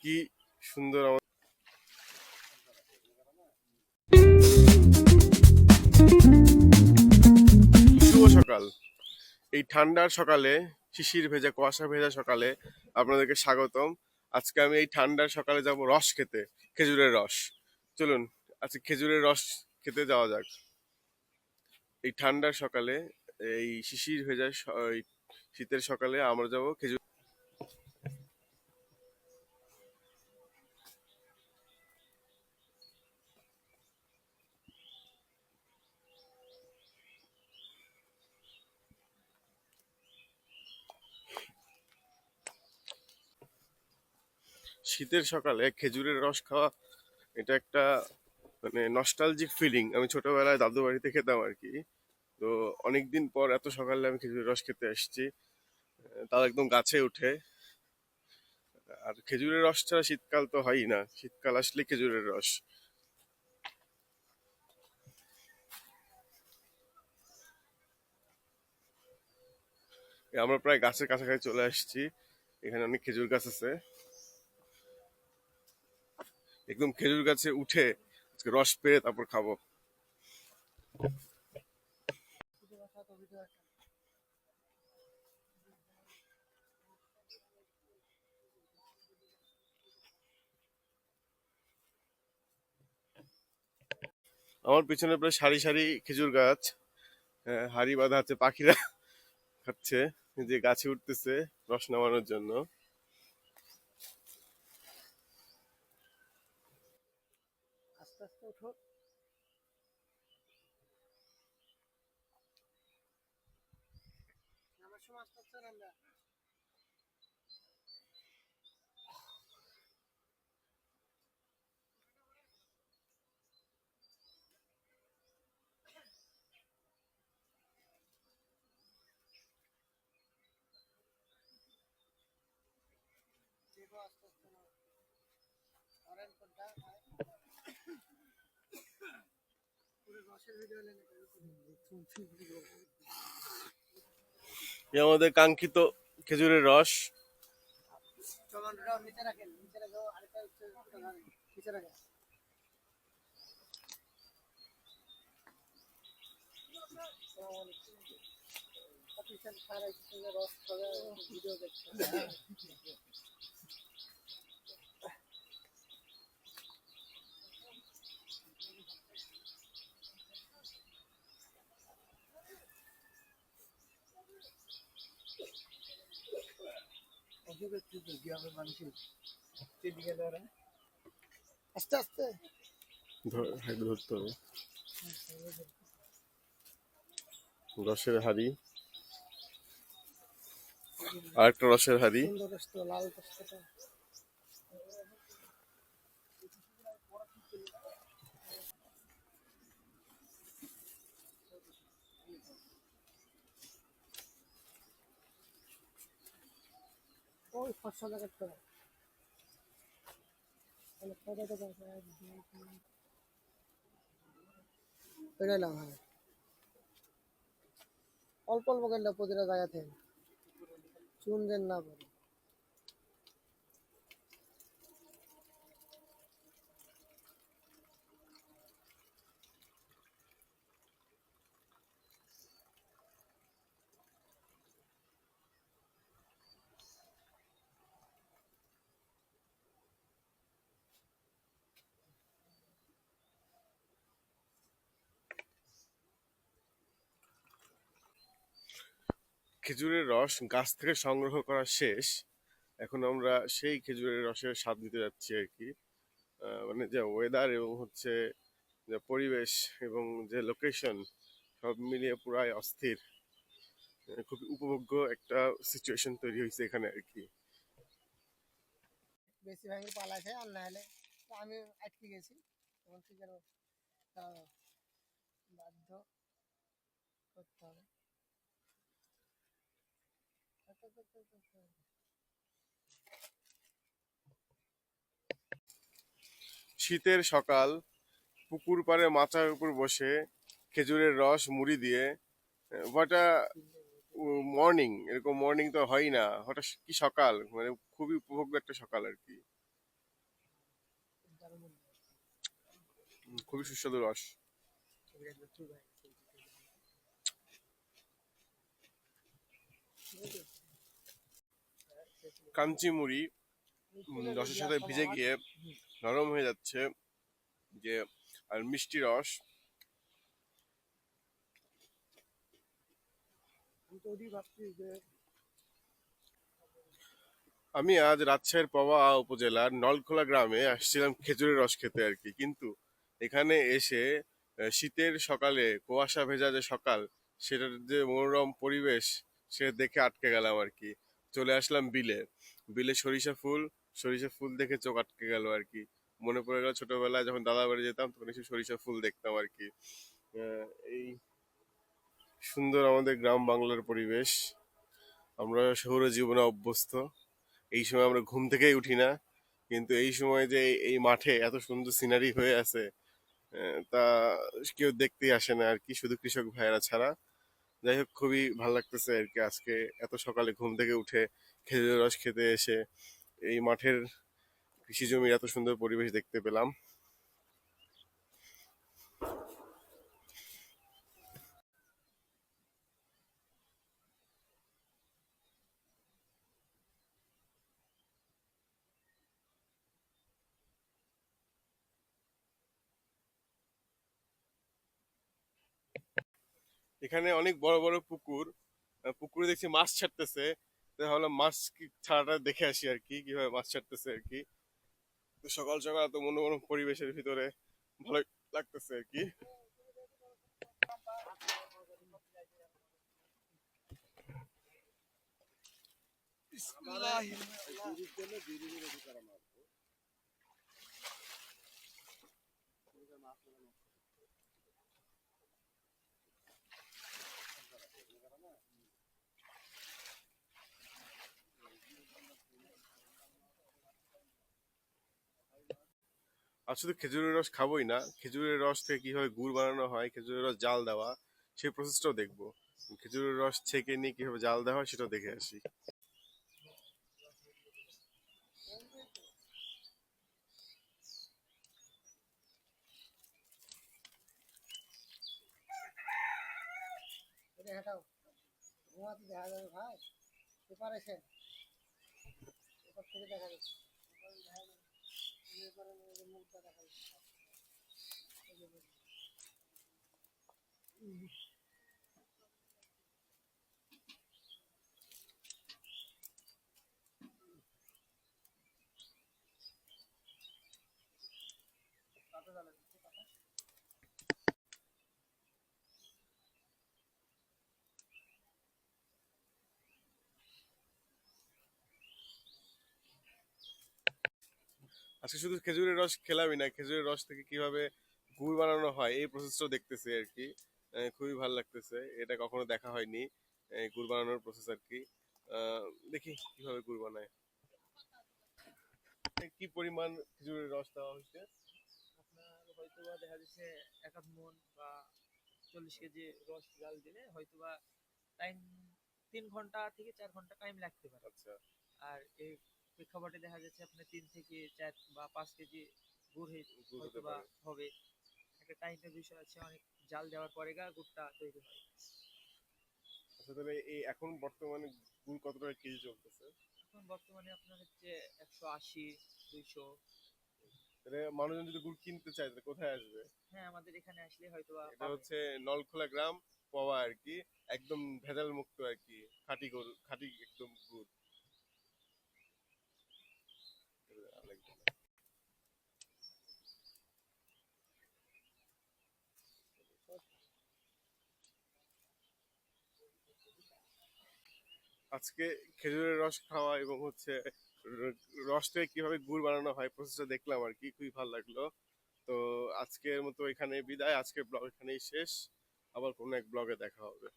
কি সুন্দর আমার শুভ সকাল। এই ঠান্ডার সকালে, শিশির ভেজা, কুয়াশা ভেজা সকালে আপনাদেরকে স্বাগতম। আজকে আমি এই ঠান্ডার সকালে যাব রস খেতে, খেজুরের রস। চলুন, আজকে খেজুরের রস খেতে যাওয়া যাক। এই ঠান্ডার সকালে, এই শিশির ভেজা শীতের সকালে আমরা যাব খেজুর শীতের সকালে খেজুরের রস খাওয়া, এটা একটা মানে নস্টালজিক ফিলিং আমি ছোটবেলায় দাদু বাড়িতে খেতাম আর কি। তো অনেকদিন পর এত সকালে আমি খেজুরের রস খেতে আসছি। তাও একদম গাছে উঠে। আর খেজুরের রস ছাড়া শীতকাল তো হয়ই না। শীতকাল আসলে খেজুরের রস। আমরা প্রায় গাছের কাছাকাছি চলে আসছি। এখানে অনেক খেজুর গাছ আছে। একদম খেজুর গাছে উঠে আজকে রস পেয়ে তারপর খাব। আমার পিছনে প্রায় সারি সারি খেজুর গাছ আহ, হাড়ি বাঁধা আছে পাখিরা খাচ্ছে যে গাছে উঠতেছে রস নামানোর জন্য। আস্তে আস্তে উঠো নামার সময় আস্তে আস্তে নামবে দেখো আস্তে আস্তে নামো অরেঞ্জ কোনটা পুরো রসের ভিডিও লেনে এই আমাদের কাঙ্ক্ষিত খেজুরের রস। টমেটোটা নিচে আস্তে আস্তে ধরতে হবে। রসের হাড়ি। আর একটা রসের হাড়ি। লাল ফসল না ভাই। অল্প অল্প কেন প্রতিটা জায়গা থেকে। চুন দেন না পরে খেজুরের রস গাছ থেকে সংগ্রহ করা শেষ। এখন আমরা সেই খেজুরের রসের স্বাদ নিতে যাচ্ছি আর কি। মানে যে ওয়েদার এবং হচ্ছে যে পরিবেশ এবং যে লোকেশন সব মিলিয়ে পুরাই অস্থির। খুব উপভোগ্য একটা সিচুয়েশন তৈরি হয়েছে এখানে আর কি। বেশি ভাঙে পালাইছে আর না হলে আমি আটকে গেছি। তখন কি করব বাধ্য করতে হবে আচ্ছা, আচ্ছা, আচ্ছা, আচ্ছা, আচ্ছা। শীতের সকাল, পুকুর পাড়ে মাথার উপর বসে খেজুরের রস, মুড়ি দিয়ে হোয়াট মর্নিং এরকম মর্নিং তো হয় না হঠাৎ কি সকাল মানে খুবই উপভোগ্য একটা সকাল আর কি। খুবই সুস্বাদু রস। কাঞ্চি মুড়ি রসের সাথে ভিজে গিয়ে নরম হয়ে যাচ্ছে যে আর মিষ্টি রস। আমি আজ রাজশাহীর পবা উপজেলার নলখোলা গ্রামে আসছিলাম খেজুরের রস খেতে আর কি কিন্তু এখানে এসে শীতের সকালে কুয়াশা ভেজা যে সকাল সেটার যে মনোরম পরিবেশ সেটা দেখে আটকে গেলাম আর কি। চলে আসলাম বিলে। বিলে সরিষা ফুল সরিষা ফুল দেখে চোখ আটকে গেল আর কি মনে পড়ে গেল ছোটবেলায় যখন দাদা বাড়ি যেতাম, তখন এসে সরিষা ফুল দেখতাম আর কি এই সুন্দর আমাদের গ্রাম বাংলার পরিবেশ। আমরা শহুরে জীবনে অভ্যস্ত। এই সময় আমরা ঘুম থেকেই উঠি না। কিন্তু এই সময় যে এই- মাঠে এত সুন্দর সিনারি হয়ে আছে তা কেউ দেখতেই আসে না আর কি শুধু কৃষক ভাইয়েরা ছাড়া। যাই হোক, খুবই ভালো লাগতেছে আর কি আজকে। এত সকালে ঘুম থেকে উঠে খেজুরের রস খেতে এসে এই মাঠের কৃষি জমির এত সুন্দর পরিবেশ দেখতে পেলাম। এখানে অনেক বড় বড় পুকুর পুকুরে দেখছি মাছ ছাড়তেছে। তো ভাবলাম মাছ কি ছাড়াটা দেখে আসি আর কি কীভাবে মাছ ছাড়তেছে আর কি। তো সকাল সকাল এত মনোরম পরিবেশের ভিতরে ভালো লাগতেছে আর কি। আর শুধু খেজুরের রস খাবোই না, খেজুরের রস থেকে কীভাবে গুড় বানানো হয়, খেজুরের রস জাল দেওয়া, সেই প্রসেসটাও দেখব। খেজুরের রস ছেঁকে নিয়ে কীভাবে জাল দেওয়া হয় সেটাও দেখে আসি। ঘুমাতে দেখা যাবে ভাই প্রিপারেশন এবার থেকে দেখা যাচ্ছে এবার দেখা যাবে। এবারে এই যে মুখটা দেখা আজকে শুধু খেজুরের রস খেলামই না খেজুরের রস থেকে কীভাবে গুড় বানানো হয় এই প্রসেসটাও দেখতেছি আর কি খুবই ভালো লাগতেছে। এটা কখনো দেখা হয়নি গুড় বানানোর প্রসেস আর কি দেখি কীভাবে গুড় বানায়। কি পরিমাণ খেজুরের রস দেওয়া হয়েছে? আপনার হয়তোবা দেখা যাচ্ছে এক আধ মন বা চল্লিশ কেজি রস জাল দিলে হয়তোবা টাইম তিন ঘণ্টা থেকে চার ঘণ্টা টাইম লাগতে পারে। আচ্ছা। আর এই প্রেক্ষাপটে দেখা যাচ্ছে আপনার তিন থেকে চার বা পাঁচ কেজি গুড় হয়ে- হয়তোবা পারে। হবে। একটা টাইমের বিষয় আছে অনেক জাল দেওয়ার পরে গা গুড়টা তৈরি হয়। আচ্ছা তাহলে এই এখন বর্তমানে গুড় কত টাকা কেজি চলতেছে? এখন বর্তমানে আপনার হচ্ছে একশো আশি দুইশো। তাহলে মানুষজন যদি গুড় কিনতে চায় তাহলে কোথায় আসবে? হ্যাঁ আমাদের এখানে আসলে হয়তোবা এটা হচ্ছে নলখোলা গ্রাম পাওয়া আর কি একদম ভেজাল মুক্ত আর কি খাঁটি গরু খাঁটি একদম গুড়। আজকে খেজুরের রস খাওয়া এবং হচ্ছে রস থেকে কীভাবে গুড় বানানো হয় প্রসেসটা দেখলাম আর কি, খুবই ভালো লাগল। তো আজকের মতো এখানে বিদায়, আজকের ব্লগ এখানেই শেষ। আবার কোনো এক ব্লগে দেখা হবে।